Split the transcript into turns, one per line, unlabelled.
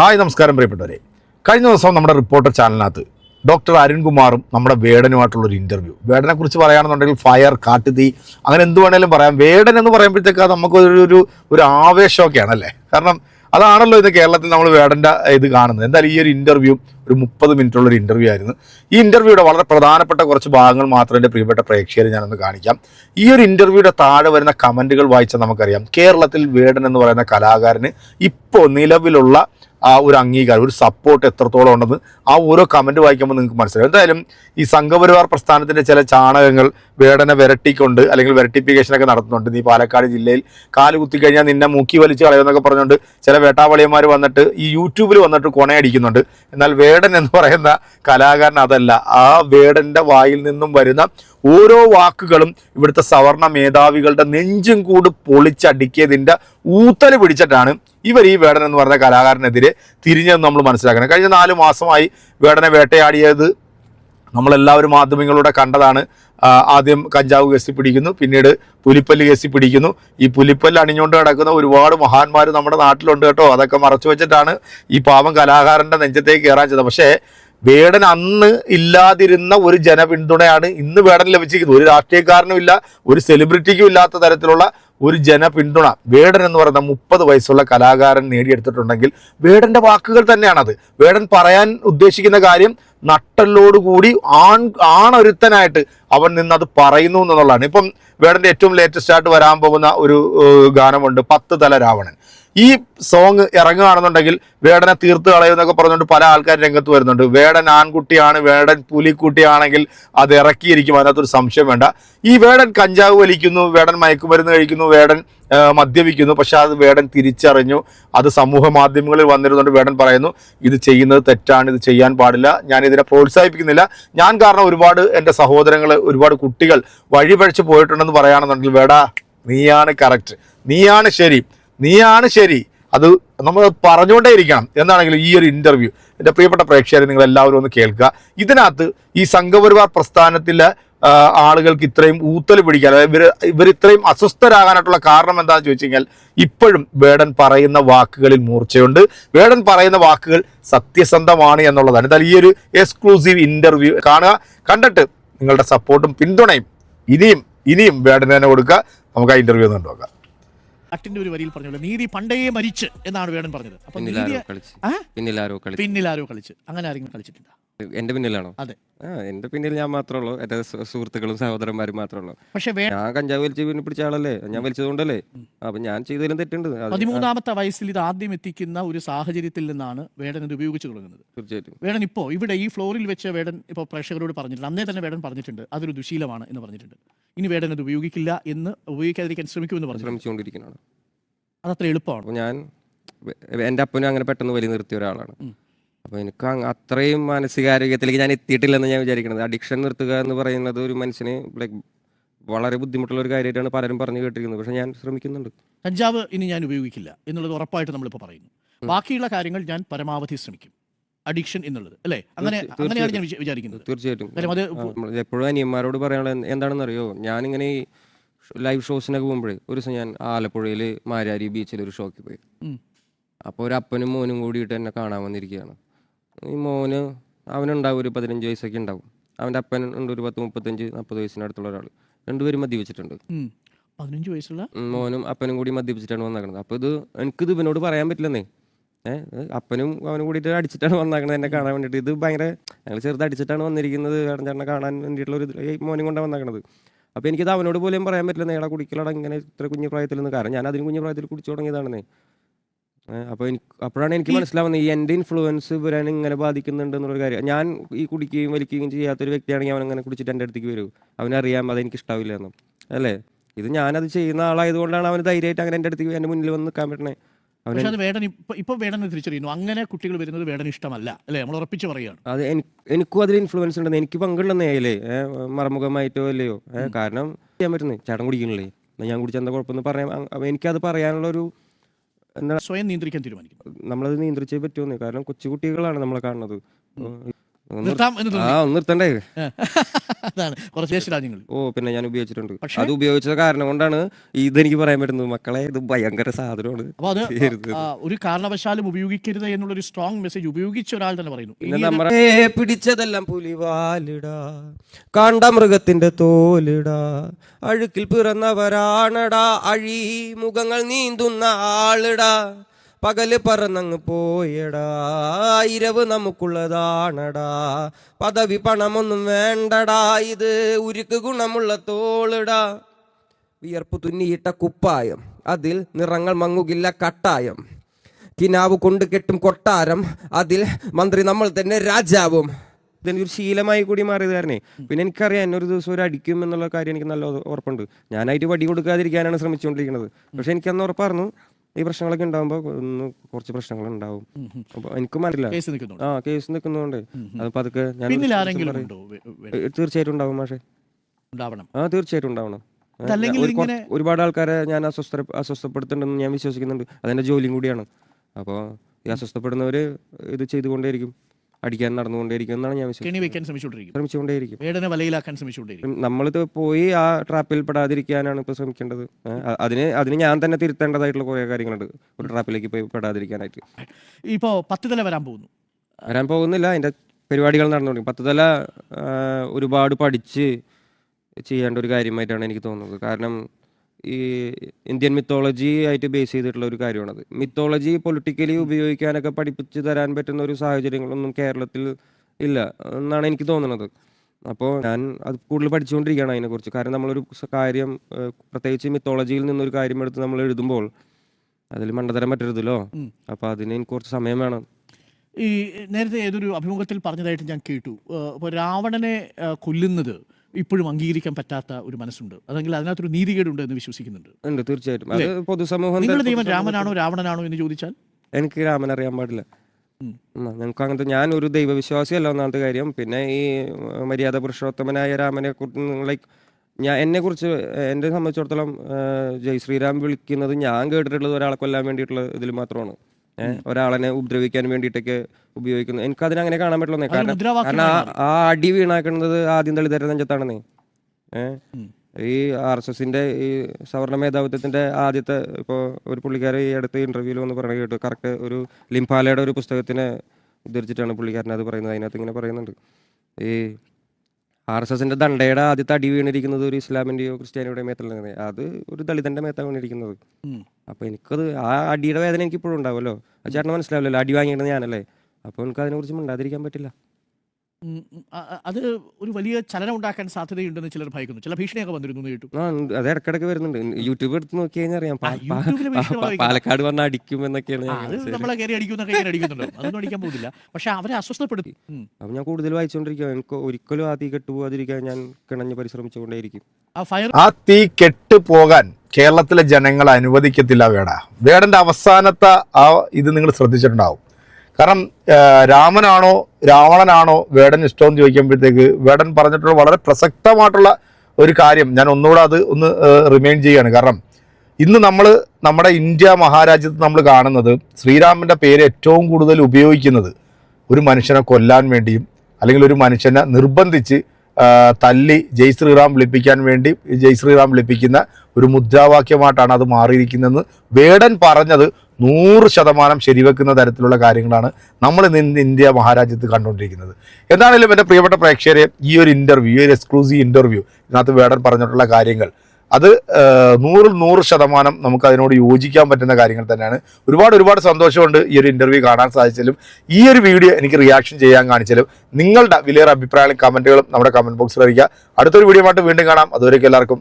Hi നമസ്കാരം പ്രിയപ്പെട്ടവരെ. കഴിഞ്ഞ ദിവസം നമ്മുടെ റിപ്പോർട്ടർ ചാനലിനകത്ത് ഡോക്ടർ അരുൺകുമാറും നമ്മുടെ വേടനുമായിട്ടുള്ള ഒരു ഇന്റർവ്യൂ വേടനെ കുറിച്ച് പറയുകയാണെന്നുണ്ടെങ്കിൽ ഫയർ കാട്ടുതീ അങ്ങനെ എന്ത് വേണേലും പറയാം. വേടൻ എന്ന് പറയുമ്പോഴത്തേക്ക് നമുക്ക് ഒരു ഒരു ഒരു ആവേശമൊക്കെയാണ് അല്ലേ? കാരണം അതാണല്ലോ ഇത് കേരളത്തിൽ നമ്മൾ വേടന്റെ ഇത് കാണുന്നത്. എന്തായാലും ഈ ഒരു ഇന്റർവ്യൂ ഒരു മുപ്പത് മിനിറ്റുള്ള ഒരു ഇന്റർവ്യൂ ആയിരുന്നു. ഈ ഇന്റർവ്യൂയുടെ വളരെ പ്രധാനപ്പെട്ട കുറച്ച് ഭാഗങ്ങൾ മാത്രം എന്റെ പ്രിയപ്പെട്ട പ്രേക്ഷകരെ ഞാനൊന്ന് കാണിക്കാം. ഈ ഒരു ഇന്റർവ്യൂയുടെ താഴെ വരുന്ന കമന്റുകൾ വായിച്ചാൽ നമുക്കറിയാം. കേരളത്തിൽ വേടൻ എന്ന് പറയുന്ന കലാകാരന് ഇപ്പോൾ നിലവിലുള്ള ആ ഒരു അംഗീകാരം ഒരു സപ്പോർട്ട് എത്രത്തോളം ഉണ്ടെന്ന് ആ ഓരോ കമന്റ് വായിക്കുമ്പോൾ നിങ്ങൾക്ക് മനസ്സിലാവും. എന്തായാലും ഈ സംഘപരിവാർ പ്രസ്ഥാനത്തിന്റെ ചില ചാണകങ്ങൾ വേടനെ വിരട്ടിക്കൊണ്ട് അല്ലെങ്കിൽ വെരട്ടിഫിക്കേഷനൊക്കെ നടത്തുന്നുണ്ട്. നീ പാലക്കാട് ജില്ലയിൽ കാൽ കുത്തി കഴിഞ്ഞാൽ നിന്നെ മുക്കി വലിച്ച് കളയുമെന്നൊക്കെ പറഞ്ഞുകൊണ്ട് ചില വേട്ടാവളിയന്മാർ വന്നിട്ട് ഈ യൂട്യൂബിൽ വന്നിട്ട് കൊണയടിക്കുന്നുണ്ട്. എന്നാൽ വേടൻ എന്ന് പറയുന്ന കലാകാരൻ അതല്ല. ആ വേടന്റെ വായിൽ നിന്നും വരുന്ന ഓരോ വാക്കുകളും ഇവിടുത്തെ സവർണ മേധാവികളുടെ നെഞ്ചും കൂട് പൊളിച്ചടിക്കിയതിന്റെ ഊത്തൽ പിടിച്ചിട്ടാണ് ഇവർ ഈ വേടൻ എന്ന് പറയുന്ന കലാകാരനെതിരെ തിരിഞ്ഞതെന്ന് നമ്മൾ മനസ്സിലാക്കണം. കഴിഞ്ഞ നാല് മാസമായി വേടനെ വേട്ടയാടിയത് നമ്മളെല്ലാവരും മാധ്യമങ്ങളിലൂടെ കണ്ടതാണ്. ആദ്യം കഞ്ചാവ് കേസി പിടിക്കുന്നു പിന്നീട് പുലിപ്പല്ല് കേസി പിടിക്കുന്നു. ഈ പുലിപ്പല്ല് അണിഞ്ഞുകൊണ്ട് കിടക്കുന്ന ഒരുപാട് മഹാന്മാർ നമ്മുടെ നാട്ടിലുണ്ട് കേട്ടോ. അതൊക്കെ മറച്ചു വെച്ചിട്ടാണ് ഈ പാവം കലാകാരന്റെ നെഞ്ചത്തേക്ക് കയറാൻ ചെയ്തത്. പക്ഷേ വേടൻ അന്ന് ഇല്ലാതിരുന്ന ഒരു ജനപിന്തുണയാണ് ഇന്ന് വേടൻ ലഭിച്ചിരിക്കുന്നത്. ഒരു രാഷ്ട്രീയക്കാരനും ഇല്ല ഒരു സെലിബ്രിറ്റിക്കും ഇല്ലാത്ത തരത്തിലുള്ള ഒരു ജനപിന്തുണ. വേടൻ എന്ന് പറയുന്ന മുപ്പത് വയസ്സുള്ള കലാകാരൻ നേടിയെടുത്തിട്ടുണ്ടെങ്കിൽ വേടന്റെ വാക്കുകൾ തന്നെയാണത്. വേടൻ പറയാൻ ഉദ്ദേശിക്കുന്ന കാര്യം നട്ടലോടുകൂടി ആൺ ആണൊരുത്തനായിട്ട് അവൻ നിന്ന് അത് പറയുന്നു എന്നുള്ളതാണ്. ഇപ്പം വേടന്റെ ഏറ്റവും ലേറ്റസ്റ്റ് ആയിട്ട് വരാൻ പോകുന്ന ഒരു ഗാനമുണ്ട് പത്ത് തല രാവണൻ. ഈ സോങ് ഇറങ്ങുകയാണെന്നുണ്ടെങ്കിൽ വേടനെ തീർത്ത് കളയുമെന്നൊക്കെ പറഞ്ഞുകൊണ്ട് പല ആൾക്കാർ രംഗത്ത് വരുന്നുണ്ട്. വേടൻ ആൺകുട്ടിയാണ് വേടൻ പുലിക്കുട്ടിയാണെങ്കിൽ അത് ഇറക്കിയിരിക്കും. അതിനകത്തൊരു സംശയം വേണ്ട. ഈ വേടൻ കഞ്ചാവ് വലിക്കുന്നു വേടൻ മയക്കുമരുന്ന് കഴിക്കുന്നു വേടൻ മദ്യപിക്കുന്നു. പക്ഷെ അത് വേടൻ തിരിച്ചറിഞ്ഞു. അത് സമൂഹ മാധ്യമങ്ങളിൽ വന്നിരുന്നുകൊണ്ട് വേടൻ പറയുന്നു ഇത് ചെയ്യുന്നത് തെറ്റാണ് ഇത് ചെയ്യാൻ പാടില്ല. ഞാൻ ഇതിനെ പ്രോത്സാഹിപ്പിക്കുന്നില്ല. ഞാൻ കാരണം ഒരുപാട് എന്റെ സഹോദരങ്ങൾ ഒരുപാട് കുട്ടികൾ വഴിപഴിച്ച് പോയിട്ടുണ്ടെന്ന് പറയുകയാണെന്നുണ്ടെങ്കിൽ വേടാ നീയാണ് കറക്റ്റ് നീയാണ് ശരി. നീയാണ് ശരി. അത് നമ്മൾ പറഞ്ഞുകൊണ്ടേ ഇരിക്കണം. എന്നാണെങ്കിലും ഈ ഒരു ഇന്റർവ്യൂ എന്റെ പ്രിയപ്പെട്ട പ്രേക്ഷകരെ നിങ്ങൾ എല്ലാവരും ഒന്ന് കേൾക്കുക. ഇതിനകത്ത് ഈ സംഘപരിവാർ പ്രസ്ഥാനത്തിലെ ആളുകൾക്ക് ഇത്രയും ഊത്തൽ പിടിക്കാൻ ഇവർ ഇവർ ഇത്രയും അസ്വസ്ഥരാകാനായിട്ടുള്ള കാരണം എന്താണെന്ന് ചോദിച്ചു കഴിഞ്ഞാൽ ഇപ്പോഴും വേടൻ പറയുന്ന വാക്കുകളിൽ മൂർച്ചയുണ്ട്. വേടൻ പറയുന്ന വാക്കുകൾ സത്യസന്ധമാണ് എന്നുള്ളതാണ്. എന്തായാലും ഈ ഒരു എക്സ്ക്ലൂസീവ് ഇന്റർവ്യൂ കാണുക. കണ്ടിട്ട് നിങ്ങളുടെ സപ്പോർട്ടും പിന്തുണയും. ഇനിയും ഇനിയും വേടൻ തന്നെ കൊടുക്കുക. നമുക്ക് ആ ഇന്റർവ്യൂ ഒന്ന് നോക്കാം
പാട്ടിന്റെ ഒരു വരിയിൽ പറഞ്ഞല്ലോ നീതി പണ്ടേ മരിച്ച് എന്നാണ് വേണം പറഞ്ഞത്. അപ്പൊ നീതി?
പിന്നിലാരോ കളിച്ച്.
പിന്നിലാരോ കളിച്ച്. അങ്ങനെ ആരെങ്കിലും കളിച്ചിട്ടുണ്ടോ?
എന്റെ പിന്നിലാണോ?
അതെ.
ആ എന്റെ പിന്നിൽ ഞാൻ മാത്രമുള്ളൂ എന്റെ സു- സുഹൃത്തുക്കളും സഹോദരന്മാരും മാത്രമുള്ളൂ
പക്ഷേ വേ
ഞാൻ കഞ്ചാവ് വലിച്ച് പിന്നെ പിടിച്ച ആളല്ലേ? ഞാൻ വലിച്ചതുകൊണ്ടല്ലേ അപ്പൊ ഞാൻ ചെയ്തതിലും തെറ്റുണ്ട്. അത്
പതിമൂന്നാമത്തെ വയസ്സിൽ ഇത് ആദ്യം എത്തിക്കുന്ന ഒരു സാഹചര്യത്തിൽ നിന്നാണ് വേടൻ ഇത് ഉപയോഗിച്ചു തുടങ്ങുന്നത്.
തീർച്ചയായിട്ടും.
വേടൻ ഇപ്പോ ഇവിടെ ഈ ഫ്ലോറിൽ വെച്ച് വേടൻ ഇപ്പോൾ പ്രേക്ഷകരോട് പറഞ്ഞിട്ടുണ്ട്. അന്നേ തന്നെ വേടൻ പറഞ്ഞിട്ടുണ്ട്. അതൊരു ദുശീലമാണ് എന്ന് പറഞ്ഞിട്ടുണ്ട്. ഇനി വേടൻ അത് ഉപയോഗിക്കില്ല എന്ന് ഉപയോഗിക്കാതിരിക്കാൻ ശ്രമിക്കുമെന്ന് പറഞ്ഞു.
ശ്രമിച്ചുകൊണ്ടിരിക്കുന്നതാണ്
അതത്ര എളുപ്പമാണ്.
ഞാൻ എന്റെ അപ്പനും അങ്ങനെ പെട്ടെന്ന് വലിയ നിർത്തിയ ഒരാളാണ്.
അപ്പോൾ
അപ്പൊ എനിക്ക് അത്രയും മാനസികാരോഗ്യത്തിലേക്ക് ഞാൻ എത്തിയിട്ടില്ലെന്ന് ഞാൻ വിചാരിക്കുന്നത് അഡിക്ഷൻ നിർത്തുക എന്ന് പറയുന്നത് ഒരു മനുഷ്യന് ലൈക്ക് വളരെ ബുദ്ധിമുട്ടുള്ള ഒരു കാര്യമായിട്ടാണ് പലരും പറഞ്ഞു കേട്ടിരിക്കുന്നത്. പക്ഷേ ഞാൻ ശ്രമിക്കുന്നുണ്ട്.
കഞ്ചാവ് ഇനി ഞാൻ ഉപയോഗിക്കില്ല എന്നുള്ളത് ഉറപ്പായിട്ട് നമ്മളിപ്പോൾ പറയുന്നു. ബാക്കിയുള്ള കാര്യങ്ങൾ ഞാൻ പരമാവധി ശ്രമിക്കും. അഡിക്ഷൻ എന്നുള്ളത് അല്ലേ? അങ്ങനെ അങ്ങനെയാണ് ഞാൻ വിചാ- വിചാരിക്കുന്നത്.
തീർച്ചയായിട്ടും. എപ്പോഴും അനിയന്മാരോട് പറയാനുള്ള എന്ത് എന്താണെന്ന് അറിയോ ഞാനിങ്ങനെ ലൈവ് ഷോസിനൊക്കെ പോകുമ്പോഴേ ഒരു ദിവസം ഞാൻ ആലപ്പുഴയിൽ മാരാരി ബീച്ചിൽ ഒരു ഷോക്ക് പോയി. അപ്പോൾ ഒരു അപ്പനും മോനും കൂടിയിട്ട് എന്നെ കാണാൻ വന്നിരിക്കുകയാണ്. ഈ മോന് അവനുണ്ടാവും ഒരു പതിനഞ്ച് വയസ്സൊക്കെ ഉണ്ടാവും. അവന്റെ അപ്പൻ ഉണ്ട് ഒരു പത്ത് മുപ്പത്തഞ്ച് നാൽപ്പത് വയസ്സിനടുത്തുള്ള ഒരാൾ രണ്ടുപേരും മദ്യപിച്ചിട്ടുണ്ട്.
വെച്ചിട്ടുണ്ട് പതിനഞ്ച് വയസ്സുള്ള?
മോനും അപ്പനും കൂടി മദ്യപിച്ചിട്ടാണ് വന്നിരിക്കുന്നത് അപ്പോൾ ഇത് എനിക്കിത് ഇവനോട് പറയാൻ പറ്റില്ലെന്നേ. ഏഹ് അപ്പനും അവനും കൂടിയിട്ട് അടിച്ചിട്ടാണ് വന്നേക്കണത് എന്നെ കാണാൻ വേണ്ടിയിട്ട്. ഇത് ഭയങ്കര ഞങ്ങൾ ചെറുത് അടിച്ചിട്ടാണ് വന്നിരിക്കുന്നത്. കാരണം ചേട്ടനെ കാണാൻ വേണ്ടിയിട്ടുള്ള ഒരു ഇത് ഈ മോനും കൊണ്ടാണ് വന്നേക്കണത്. അപ്പോൾ എനിക്കിത് അവനോട് പോലും പറയാൻ പറ്റില്ല നേടാ കുടിക്കലട ഇങ്ങനെ ഇത്ര കുഞ്ഞു പ്രായത്തിൽ നിന്ന്. കാരണം ഞാൻ അതിന് കുഞ്ഞു പ്രായത്തിൽ കുടിച്ചു തുടങ്ങിയതാണെന്നേ. അപ്പോൾ എനിക്ക് അപ്പോഴാണ് എനിക്ക് മനസ്സിലാവുന്നത് ഈ എന്റെ ഇൻഫ്ലുവൻസ് വരാൻ ഇങ്ങനെ ബാധിക്കുന്നുണ്ട് എന്നുള്ളൊരു കാര്യം. ഞാൻ ഈ കുടിക്കുകയും വലിക്കുകയും ചെയ്യാത്തൊരു വ്യക്തിയാണെങ്കിൽ അവൻ അങ്ങനെ കുടിച്ചിട്ട് എന്റെ അടുത്തേക്ക് വരും. അവനറിയാം അതെനിക്ക് ഇഷ്ടാവില്ല എന്ന്. അല്ലേ? ഇത് ഞാനത് ചെയ്യുന്ന ആളായതുകൊണ്ടാണ് അവന് ധൈര്യമായിട്ട് അങ്ങനെ എന്റെ അടുത്തേക്ക് എന്റെ മുന്നിൽ വന്ന് നിൽക്കാൻ പറ്റണേ.
പക്ഷെ അത് വേടൻ ഇപ്പൊ ഇപ്പൊ വേടനെ തിരിച്ചറിയുന്നു. അങ്ങനെ കുട്ടികൾ വരുന്നത് വേടൻ ഇഷ്ടമല്ല. അല്ലേ? നമ്മൾ ഉറപ്പിച്ച് പറയുകയാണ്.
അത് എനിക്ക് എനിക്കും അതിൽ ഇൻഫ്ലുവൻസ് ഉണ്ടെന്ന് എനിക്ക് പങ്കുണ്ടെന്നേ അതിലേ മറമുഖമായിട്ടോ അല്ലയോ? ഏ, കാരണം ചെയ്യാൻ പറ്റുന്നത്. ചടം കുടിക്കണില്ലേ? എന്നാ ഞാൻ കുടിച്ച എന്താ കുഴപ്പമെന്ന് പറയാൻ അ- എനിക്കത് പറയാനുള്ള ഒരു എന്താ
സ്വയം നിയന്ത്രിക്കാൻ തീരുമാനിക്കുന്നു.
നമ്മളത് നിയന്ത്രിച്ചേ പറ്റുമെന്ന് കാരണം കൊച്ചുകുട്ടികളാണ് നമ്മളെ കാണുന്നത്.
നിർത്താം എന്ന്
ആ
തോന്നി
നിർത്തണ്ടേ?
അതാണ്. കുറച്ച് ദേശ രാജ്യങ്ങളിൽ.
ഓ പിന്നെ ഞാൻ ഉപയോഗിച്ചിട്ടുണ്ട്.
പക്ഷേ-
അത് ഉപയോഗിച്ച കാരണം കൊണ്ടാണ് ഇതെനിക്ക് പറയാൻ പറ്റുന്നത്. മക്കളെ ഇത് ഭയങ്കര സാധനമാണ്.
അപ്പൊ അത്
ചെയ്യരുത്.
ആ, ഒരു കാരണവശാലും ഉപയോഗിക്കരുത് എന്നുള്ള ഒരു സ്ട്രോങ് മെസ്സേജ് ഉപയോഗിച്ച ഒരാൾ തന്നെ പറയുന്നു.
പിന്നെ
ഇനി
ഏ, പിടിച്ചതെല്ലാം പുലിവാലിടാ. കണ്ട മൃഗത്തിന്റെ തോലിടാ. അഴുക്കിൽ പിറന്നവരാണടാ. അഴി മുഖങ്ങൾ നീന്തുന്ന ആളിടാ. പകൽ പറന്നങ്ങ് പോയടാ. ഇരവ് നമുക്കുള്ളതാണടാ. പദവി പണമൊന്നും വേണ്ടടാ. ഇത് ഉരുക്ക് ഗുണമുള്ള തോളിടാ. വിയർപ്പ് തുന്നിയിട്ട കുപ്പായം. അതിൽ നിറങ്ങൾ മങ്ങുകില്ല കട്ടായം. കിനാവ് കൊണ്ട് കെട്ടും കൊട്ടാരം. അതിൽ മന്ത്രി നമ്മൾ തന്നെ രാജാവും. ഇതെനിക്കൊരു ശീലമായി കൂടി മാറിയത് കാരണേ. പിന്നെ എനിക്കറിയാം എന്നൊരു ദിവസം ഒരു അടിക്കും എന്നുള്ള കാര്യം എനിക്ക് നല്ല ഉറപ്പുണ്ട്. ഞാനായിട്ട് വടി കൊടുക്കാതിരിക്കാനാണ് ശ്രമിച്ചുകൊണ്ടിരിക്കുന്നത്. പക്ഷെ എനിക്കന്ന് ഉറപ്പായിരുന്നു. ഈ പ്രശ്നങ്ങളൊക്കെ ഉണ്ടാകുമ്പോൾ ഒന്ന് കുറച്ച് പ്രശ്നങ്ങൾ ഉണ്ടാവും അപ്പൊ എനിക്ക്
മനസ്സില്ല
ആ കേസ് നിൽക്കുന്നതുകൊണ്ട് അതിപ്പോ അതൊക്കെ ഞാൻ തീർച്ചയായിട്ടും ഉണ്ടാവും പക്ഷേ ആ തീർച്ചയായിട്ടും ഉണ്ടാവണം. ഒരുപാട് ആൾക്കാരെ ഞാൻ അസ്വസ്ഥ അസ്വസ്ഥപ്പെടുത്തുന്നുണ്ടെന്ന് ഞാൻ വിശ്വസിക്കുന്നുണ്ട്. അതെന്റെ ജോലിയും കൂടിയാണ്. അപ്പോൾ ഈ അസ്വസ്ഥപ്പെടുന്നവര് ഇത് ചെയ്തുകൊണ്ടേയിരിക്കും. അടിക്കാൻ നടന്നുകൊണ്ടേയിരിക്കും എന്നാണ് ഞാൻ വിശ്വസിക്കുന്നത്.
കെണി വെക്കാൻ ശ്രമിച്ചുകൊണ്ടിരിക്കും.
ശ്രമിച്ചുകൊണ്ടേയിരിക്കും.
വേടനെ വലയിലാക്കാൻ ശ്രമിച്ചുകൊണ്ടിരിക്കും
നമ്മളിത് പോയി ആ ട്രാപ്പിൽ പെടാതിരിക്കാനാണ് ഇപ്പോൾ ശ്രമിക്കേണ്ടത്. ഏ, അ- അതിന് അതിന് ഞാൻ തന്നെ തിരുത്തേണ്ടതായിട്ടുള്ള കുറേ കാര്യങ്ങളുണ്ട്. ഒരു ട്രാപ്പിലേക്ക് പോയി പെടാതിരിക്കാനായിട്ട്.
ഇപ്പോ പത്ത് തല വരാൻ പോകുന്നു.
വരാൻ പോകുന്നില്ല. അതിന്റെ പരിപാടികൾ നടന്നുകൊണ്ടിരിക്കും. പത്ത് തല ആ, ഒരുപാട് പഠിച്ച് ചെയ്യേണ്ട ഒരു കാര്യമായിട്ടാണ് എനിക്ക് തോന്നുന്നത്. കാരണം ഈ ഇന്ത്യൻ മിത്തോളജി ആയിട്ട് ബേസ് ചെയ്തിട്ടുള്ള ഒരു കാര്യമാണത് മിത്തോളജി പൊളിറ്റിക്കലി ഉപയോഗിക്കാനൊക്കെ പഠിപ്പിച്ച് തരാൻ പറ്റുന്ന ഒരു സാഹചര്യങ്ങളൊന്നും കേരളത്തിൽ ഇല്ല എന്നാണ് എനിക്ക് തോന്നുന്നത്. അപ്പോൾ ഞാൻ അത് കൂടുതൽ പഠിച്ചുകൊണ്ടിരിക്കുകയാണ് അതിനെക്കുറിച്ച്. കാരണം നമ്മളൊരു കാര്യം പ്രത്യേകിച്ച് മിത്തോളജിയിൽ നിന്നൊരു കാര്യം എടുത്ത് നമ്മൾ എഴുതുമ്പോൾ അതിൽ മണ്ടതരം പറ്റരുതല്ലോ.
അപ്പൊ
അപ്പോൾ അതിന് എനിക്ക് കുറച്ച് സമയം വേണം.
ഈ നേരത്തെ ഏതൊരു അഭിമുഖത്തിൽ പറഞ്ഞതായിട്ട് ഞാൻ കേട്ടു. ഇപ്പോൾ രാവണനെ കൊല്ലുന്നത് ഇപ്പോഴും അംഗീകരിക്കാൻ പറ്റാത്ത ഒരു മനസ്സുണ്ട്. അതെങ്കിൽ അതിനകത്തൊരു നീതികേടുണ്ട് എന്ന് വിശ്വസിക്കുന്നുണ്ട്.
ഉണ്ട് തീർച്ചയായിട്ടും. അത് പൊതുസമൂഹം
നിങ്ങളുടെ ദൈവം രാമനാണോ രാവണനാണോ എന്ന് ചോദിച്ചാൽ?
എനിക്ക് രാമൻ അറിയാൻ പാടില്ല. ഞങ്ങൾക്ക് അങ്ങനത്തെ ഞാൻ ഒരു ദൈവവിശ്വാസിയല്ല ഒന്നാമത്തെ കാര്യം. പിന്നെ ഈ മര്യാദ പുരുഷോത്തമനായ രാമനെ ലൈക്ക് ഞാൻ എന്നെ കുറിച്ച് എന്നെ സംബന്ധിച്ചിടത്തോളം ജയ് ശ്രീരാം വിളിക്കുന്നത് ഞാൻ കേട്ടിട്ടുള്ളത് ഒരാളെ കൊല്ലാൻ വേണ്ടിയിട്ടുള്ള ഇതിൽ മാത്രമാണ്. ഒരാളെ ഉപദ്രവിക്കാൻ വേണ്ടിയിട്ടൊക്കെ ഉപയോഗിക്കുന്നു. എനിക്ക് അതിനെ അങ്ങനെ കാണാൻ പറ്റുള്ളൂ കാരണം കാരണം ആ അടി വീണാക്കുന്നത് ആദ്യം തളിതര നെഞ്ചത്താണെന്നേ. ഏഹ് ഈ ആർ എസ് എസിന്റെ ഈ സവർണ മേധാവിത്വത്തിന്റെ ആദ്യത്തെ ഇപ്പോൾ ഒരു പുള്ളിക്കാരൻ ഈ അടുത്ത ഇന്റർവ്യൂവിൽ വന്ന് പറയുന്നത് കേട്ടു. കറക്റ്റ് ഒരു ലിംഫാലയുടെ ഒരു പുസ്തകത്തിനെ ഉദ്ധരിച്ചിട്ടാണ് പുള്ളിക്കാരൻ അത് പറയുന്നത്. അതിനകത്ത് ഇങ്ങനെ പറയുന്നുണ്ട്. ഈ ആർ എസ് എസിന്റെ ദണ്ഡയുടെ ആദ്യത്തെ അടി വീണിരിക്കുന്നത് ഒരു ഇസ്ലാമിന്റെയോ ക്രിസ്ത്യാനിയുടെ മേത്തല്ല അത് ഒരു ദളിതന്റെ മേത്താണ് വീണിരിക്കുന്നത്.
അപ്പോൾ
അപ്പൊ എനിക്കത് ആ അടിയുടെ വേദന എനിക്ക് ഇപ്പോഴും ഉണ്ടാവുമല്ലോ. ചേട്ടന് മനസ്സിലാവില്ലല്ലോ അടി വാങ്ങിയത് ഞാനല്ലേ? അപ്പോൾ എനിക്ക് അതിനെക്കുറിച്ച് മിണ്ടാതിരിക്കാൻ പറ്റില്ല.
അത് ഒരു വലിയ ചലനം ഉണ്ടാക്കാൻ സാധ്യതയുണ്ടെന്ന് ചിലർ ഭയക്കുന്നു. ചില ഭീഷണിയൊക്കെ വന്നിരുന്നു എന്ന് കേട്ടു.
അത് ഇടക്കിടക്ക് വരുന്നുണ്ട്. യൂട്യൂബ് എടുത്ത് നോക്കി കഴിഞ്ഞാൽ അറിയാം. പാലക്കാട് വന്ന അടിക്കും എന്നൊക്കെയാണ് ഞാൻ
നമ്മളെ കയറി അടിക്കുന്നൊക്കെ അടിക്കുന്നുണ്ടോ. അതൊന്നും അടിക്കാൻ പോകുന്നില്ല. പക്ഷെ അവരെ അസ്വസ്ഥപ്പെടുത്തി
അപ്പൊ ഞാൻ കൂടുതൽ വായിച്ചുകൊണ്ടിരിക്കുക എനിക്ക് ഒരിക്കലും ആ തീ കെട്ടുപോകാതിരിക്കാൻ ഞാൻ കിണഞ്ഞ് പരിശ്രമിച്ചുകൊണ്ടേയിരിക്കും.
ആ
തീ കെട്ട് പോകാൻ കേരളത്തിലെ ജനങ്ങൾ അനുവദിക്കത്തില്ല വേട. വേടന്റെ അവസാനത്തെ ആ ഇത് നിങ്ങൾ ശ്രദ്ധിച്ചിട്ടുണ്ടാവും. കാരണം രാമനാണോ രാവണനാണോ വേടൻ ഇഷ്ടമെന്ന് ചോദിക്കുമ്പോഴത്തേക്ക് വേടൻ പറഞ്ഞിട്ടുള്ള വളരെ പ്രസക്തമായിട്ടുള്ള ഒരു കാര്യം ഞാൻ ഒന്നുകൂടെ അത് ഒന്ന് റിമൈൻഡ് ചെയ്യുകയാണ്. കാരണം ഇന്ന് നമ്മൾ നമ്മുടെ ഇന്ത്യ മഹാരാജ്യത്ത് നമ്മൾ കാണുന്നത് ശ്രീരാമന്റെ പേര് ഏറ്റവും കൂടുതൽ ഉപയോഗിക്കുന്നത് ഒരു മനുഷ്യനെ കൊല്ലാൻ വേണ്ടിയും അല്ലെങ്കിൽ ഒരു മനുഷ്യനെ നിർബന്ധിച്ച് തല്ലി ജയ് ശ്രീറാം വിളിപ്പിക്കാൻ വേണ്ടി ജയ് ശ്രീറാം വിളിപ്പിക്കുന്ന ഒരു മുദ്രാവാക്യമായിട്ടാണ് അത് മാറിയിരിക്കുന്നതെന്ന് വേടൻ പറഞ്ഞത് നൂറ് ശതമാനം ശരിവെക്കുന്ന തരത്തിലുള്ള കാര്യങ്ങളാണ് നമ്മൾ ഇന്ന് ഇന്ത്യ മഹാരാജ്യത്ത് കണ്ടുകൊണ്ടിരിക്കുന്നത്. എന്താണെങ്കിലും എന്റെ പ്രിയപ്പെട്ട പ്രേക്ഷകരെ ഈ ഒരു ഇന്റർവ്യൂ ഈ ഒരു എക്സ്ക്ലൂസീവ് ഇന്റർവ്യൂ ഇതിനകത്ത് വേടൻ പറഞ്ഞിട്ടുള്ള കാര്യങ്ങൾ അത് നൂറിൽ നൂറ് ശതമാനം നമുക്ക് അതിനോട് യോജിക്കാൻ പറ്റുന്ന കാര്യങ്ങൾ തന്നെയാണ്. ഒരുപാട് ഒരുപാട് സന്തോഷമുണ്ട് ഈ ഒരു ഇന്റർവ്യൂ കാണാൻ സാധിച്ചാലും ഈ ഒരു വീഡിയോ എനിക്ക് റിയാക്ഷൻ ചെയ്യാൻ കാണിച്ചാലും നിങ്ങളുടെ വിലയേറെ അഭിപ്രായങ്ങളും കമന്റുകളും നമ്മുടെ കമന്റ് ബോക്സിൽ അറിയിക്കുക. അടുത്തൊരു വീഡിയോ ആയിട്ട് വീണ്ടും കാണാം. അതുവരേക്കും എല്ലാവർക്കും